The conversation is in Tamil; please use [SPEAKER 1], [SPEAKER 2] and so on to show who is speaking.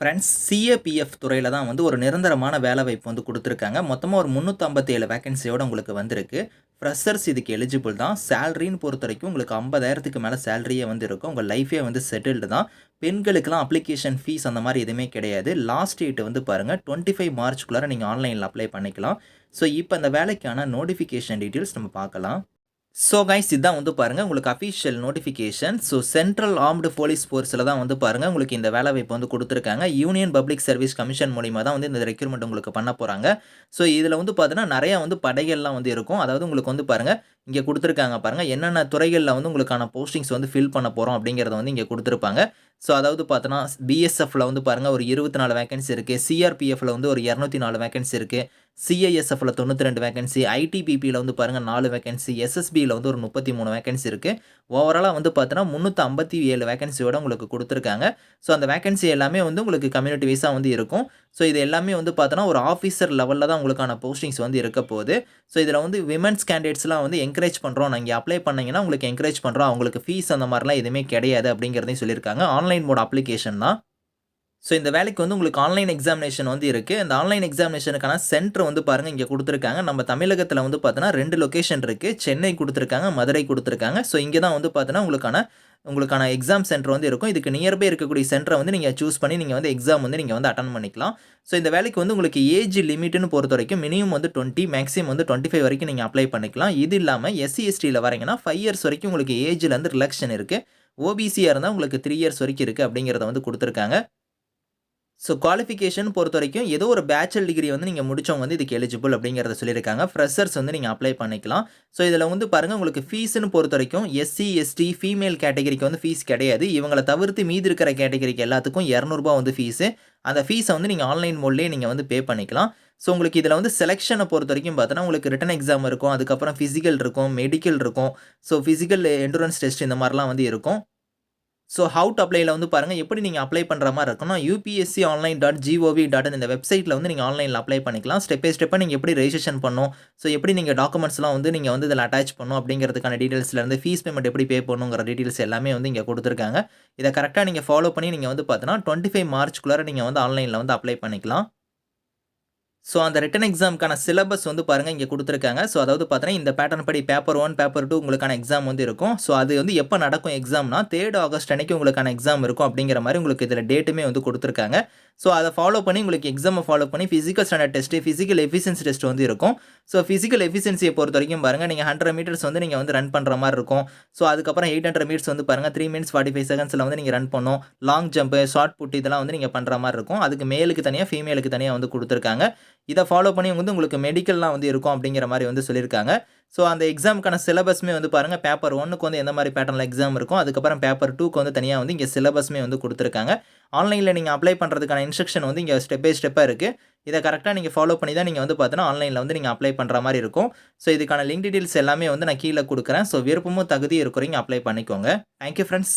[SPEAKER 1] ஃப்ரெண்ட்ஸ் சிஏபிஎஃப் துறையில் தான் வந்து ஒரு நிரந்தரமான வேலை வாய்ப்பு வந்து கொடுத்துருக்காங்க. மொத்தமாக ஒரு முந்நூற்றம்பத்தேழு வேகன்சியோட உங்களுக்கு வந்திருக்கு. ஃப்ரெஷர்ஸ் இதுக்கு எலிஜிபிள் தான். சேலரின்னு பொறுத்த வரைக்கும் உங்களுக்கு ஐம்பதாயிரத்துக்கு மேலே சேலரியே வந்து இருக்கும். உங்கள் லைஃபே வந்து செட்டில்டு தான். பெண்களுக்கெல்லாம் அப்ளிகேஷன் ஃபீஸ் அந்த மாதிரி எதுவுமே கிடையாது. லாஸ்ட் டேட் வந்து பாருங்கள் டுவெண்ட்டி ஃபைவ் மார்ச்க்குள்ளார நீங்கள் ஆன்லைனில் அப்ளை பண்ணிக்கலாம். ஸோ இப்போ அந்த வேலைக்கான நோட்டிஃபிகேஷன் டீட்டெயில்ஸ் நம்ம பார்க்கலாம். ஸோ கைஸ் இதான் வந்து பாருங்கள் உங்களுக்கு official notification so central armed police ஃபோர்ஸில் தான் வந்து பாருங்கள் உங்களுக்கு இந்த வேலை வாய்ப்பு வந்து கொடுத்துருக்காங்க. யூனியன் பப்ளிக் சர்வீஸ் கமிஷன் மூலிமா தான் வந்து இந்த ரெக்யூர்மெண்ட் உங்களுக்கு பண்ண போகிறாங்க ஸோ இதில் வந்து பார்த்தீங்கன்னா நிறையா வந்து படைகள்லாம் வந்து இருக்கும். அதாவது உங்களுக்கு வந்து பாருங்கள் இங்கே கொடுத்துருக்காங்க பாருங்கள் என்னென்ன துறைகளில் வந்து உங்களுக்கான போஸ்டிங்ஸ் வந்து ஃபில் பண்ண போகிறோம் அப்படிங்கிறத வந்து இங்கே கொடுத்துருப்பாங்க. ஸோ அதாவது பார்த்தோன்னா பிஎஸ்எஃப்பில் வந்து பாருங்கள் ஒரு இருபத்தி நாலு வேகன்சி இருக்குது சிஆர்பிஎஃப்ல வந்து ஒரு இரநூத்தி நாலு வேகன்சி இருக்குது சிஐஎஸ்எஃப்ல தொண்ணூற்றி ரெண்டு வேகன்சி ஐடிபிபியில் வந்து பாருங்கள் நாலு வேகன்சி எஸ்எஸ்பியில் வந்து ஒரு முப்பத்தி மூணு வேகன்சி இருக்குது ஓவராலாக வந்து பார்த்தோன்னா முந்நூற்றி ஐம்பத்தி ஏழு வேகன்சியோட உங்களுக்கு கொடுத்துருக்காங்க. ஸோ அந்த வேகன்சி எல்லாமே வந்து உங்களுக்கு கம்யூனிட்டி வைஸாக வந்து இருக்கும். ஸோ இது எல்லாமே வந்து பார்த்தோன்னா ஒரு ஆஃபீஸர் லெவலில் தான் உங்களுக்கான போஸ்டிங்ஸ் வந்து இருக்க போகுது. ஸோ இதில் வந்து விமன்ஸ் கேண்டிடேட்ஸ்லாம் வந்து என்கரேஜ் பண்ணுறோம் நீங்கள் அப்ளை பண்ணிங்கன்னா உங்களுக்கு என்கரேஜ் பண்ணுறோம் அவங்களுக்கு ஃபீஸ் அந்த மாதிரிலாம் எதுவுமே கிடையாது அப்படிங்கிறதையும் சொல்லியிருக்காங்க. ஆன்லைன் மோட் அப்ளிகேஷன் தான். ஸோ இந்த வேலைக்கு வந்து உங்களுக்கு ஆன்லைன் எக்ஸாமினேஷன் வந்து இருக்குது இந்த ஆன்லைன் எக்ஸாமினேஷனுக்கான சென்டர் வந்து பாருங்கள் இங்கே கொடுத்துருக்காங்க. நம்ம தமிழகத்தில் வந்து பார்த்தோன்னா ரெண்டு லொக்கேஷன் இருக்குது சென்னை கொடுத்துருக்காங்க மதுரை கொடுத்துருக்காங்க. ஸோ இங்கே தான் வந்து பார்த்தோன்னா உங்களுக்கான உங்களுக்கான எக்ஸாம் சென்டர் வந்து இருக்கும். இதுக்கு நியர்பை இருக்கக்கூடிய சென்டரை வந்து நீங்கள் சூஸ் பண்ணி நீங்கள் வந்து எக்ஸாம் வந்து நீங்கள் வந்து அட்டன் பண்ணிக்கலாம். ஸோ இந்த வேலைக்கு வந்து உங்களுக்கு ஏஜ் லிமிட்னு பொறுத்த வரைக்கும் மினிமம் வந்து டுவெண்ட்டி மேக்ஸிமம் வந்து டுவெண்ட்டி ஃபைவ் வரைக்கும் நீங்கள் அப்ளை பண்ணிக்கலாம். இது இல்லாமல் எஸ்சி எஸ்டியில் வரீங்கன்னா ஃபைவ் இயர்ஸ் வரைக்கும் உங்களுக்கு ஏஜில் வந்து ரிலாக்ஷன் இருக்குது ஓபிசியாக இருந்தால் உங்களுக்கு த்ரீ இயர்ஸ் வரைக்கும் இருக்குது அப்படிங்கிறத வந்து கொடுத்துருக்காங்க. ஸோ குவாலிஃபிகேஷன் பொறுத்த வரைக்கும் ஏதோ ஒரு பேச்சுலர் டிகிரி வந்து நீங்கள் முடிச்சவங்க வந்து இதுக்கு எலிஜிபிள் அப்படிங்கிறத சொல்லியிருக்காங்க. ஃப்ரெஷர்ஸ் வந்து நீங்கள் அப்ளை பண்ணிக்கலாம். ஸோ இதில் வந்து பாருங்கள் உங்களுக்கு ஃபீஸ்னு பொறுத்த வரைக்கும் எஸ்சி எஸ்டி ஃபீமேல் கேட்டகரிக்கு வந்து ஃபீஸ் கிடையாது. இவங்களை தவிர்த்து மீதி இருக்கிற கேட்டகரிக்கு எல்லாத்துக்கும் இரநூறுபா வந்து ஃபீஸு அந்த ஃபீஸை வந்து நீங்கள் ஆன்லைன் மோட்லேயே நீங்கள் வந்து பே பண்ணிக்கலாம். ஸோ உங்களுக்கு இதில் வந்து செலெக்ஷனை பொறுத்த வரைக்கும் பார்த்தோன்னா உங்களுக்கு ரிட்டன் எக்ஸாம் இருக்கும். அதுக்கப்புறம் ஃபிசிக்கல் இருக்கும் மெடிக்கல் இருக்கும். ஸோ ஃபிசிக்கல் என்ட்ரன்ஸ் டெஸ்ட் இந்த மாதிரிலாம் வந்து இருக்கும். ஸோ ஹவு டு அப்ளைல வந்து பாருங்கள் எப்படி நீங்கள் அப்ளை பண்ணுற மாதிரி இருக்கணும் UPSC online dot GOV dot இந்த வெப்சைட்டில் வந்து நீங்கள் ஆன்லைனில் அப்ளை பண்ணிக்கலாம். ஸ்டெப் பை ஸ்டெப்பாக நீங்கள் எப்படி ரெஜிஸ்ட்ரேஷன் பண்ணணும் ஸோ எப்படி நீங்கள் டாக்குமெண்ட்ஸ்லாம் வந்து நீங்கள் வந்து இதில் அட்டாச் பண்ணும் அப்படிங்கிறதுக்கான டீட்டெயில்ஸ்லேருந்து ஃபீஸ் பேமெண்ட் எப்படி பே பண்ணுங்கிற டீட்டெயில்ஸ் எல்லாமே வந்து இங்கே கொடுத்துருக்காங்க. இதை கரெக்டாக நீங்கள் ஃபாலோ பண்ணி நீங்கள் வந்து பார்த்தீங்கன்னா டுவெண்ட்டி ஃபைவ் மார்ச்குள்ளே நீங்கள் வந்து ஆன்லைனில் வந்து அப்ளை பண்ணிக்கலாம். ஸோ அந்த ரிட்டன் எக்ஸாமுக்கான சிலபஸ் வந்து பாருங்கள் இங்கே கொடுத்துருக்காங்க. ஸோ அதாவது பார்த்தீங்கன்னா இந்த பேட்டர்ன் படி பேப்பர் ஒன் பேப்பர் டூ உங்களுக்கான எக்ஸாம் வந்து இருக்கும். ஸோ அது வந்து எப்போ நடக்கும் எக்ஸாம்னா தேர்ட் ஆகஸ்ட் அன்னைக்கு உங்களுக்கான எக்ஸாம் இருக்கும் அப்படிங்கிற மாதிரி உங்களுக்கு இதில் டேட்டுமே வந்து கொடுத்துருக்காங்க. ஸோ அதை ஃபாலோ பண்ணி உங்களுக்கு எக்ஸாமை ஃபாலோ பண்ணி physical standard test physical efficiency test வந்து இருக்கும். ஸோ ஃபிசிக்கல் எஃபிஷியன்சியை பொறுத்த வரைக்கும் பாருங்கள் நீங்கள் ஹண்ட்ரட் மீட்டர்ஸ் வந்து நீங்கள் வந்து ரன் பண்ணுற மாதிரி இருக்கும். ஸோ அதுக்கப்புறம் எயிட் ஹண்ட்ரட் மீட்டர்ஸ் வந்து பாருங்கள் த்ரீ மினிட்ஸ் ஃபார்ட்டி ஃபைவ் செகண்ட்ஸில் வந்து நீங்கள் ரன் பண்ணும். லாங் ஜம்ப்பு ஷார்ட் புட் இதெல்லாம் வந்து நீங்கள் பண்ணுற மாதிரி இருக்கும். அதுக்கு மேலுக்கு தனியாக ஃபீமேலுக்கு தனியாக வந்து கொடுத்துருக்காங்க. இதை ஃபாலோ பண்ணி வந்து உங்களுக்கு மெடிக்கல்லாம் வந்து இருக்கும் அப்படிங்கிற மாதிரி வந்து சொல்லியிருக்காங்க. ஸோ அந்த எக்ஸாமுக்கான சிலபஸ்மே வந்து பாருங்கள் பேப்பர் ஒன்னுக்கு வந்து எந்த மாதிரி பேட்டர்னில் எக்ஸாம் இருக்கும் அதுக்கப்புறம் பேப்பர் டூக்கு வந்து தனியாக வந்து இங்கே சிலபஸ்மே வந்து கொடுத்துருக்காங்க. ஆன்லைனில் நீங்கள் அப்ளை பண்ணுறதுக்கான இன்ஸ்ட்ரக்ஷன் வந்து இங்கே ஸ்டெப் பை ஸ்டெப்பாக இருக்குது இதை கரெக்டாக நீங்கள் ஃபாலோ பண்ணி தான் நீங்கள் வந்து பார்த்தோன்னா ஆன்லைனில் வந்து நீங்கள் அப்ளை பண்ணுற மாதிரி இருக்கும். ஸோ இதுக்கான லிங்க் டீட்டெயில்ஸ் எல்லாமே வந்து நான் கீழே கொடுக்குறேன். ஸோ விருப்பமும் தகுதி இருக்கிறீங்க அப்ளை பண்ணிக்கோங்க. Thank you friends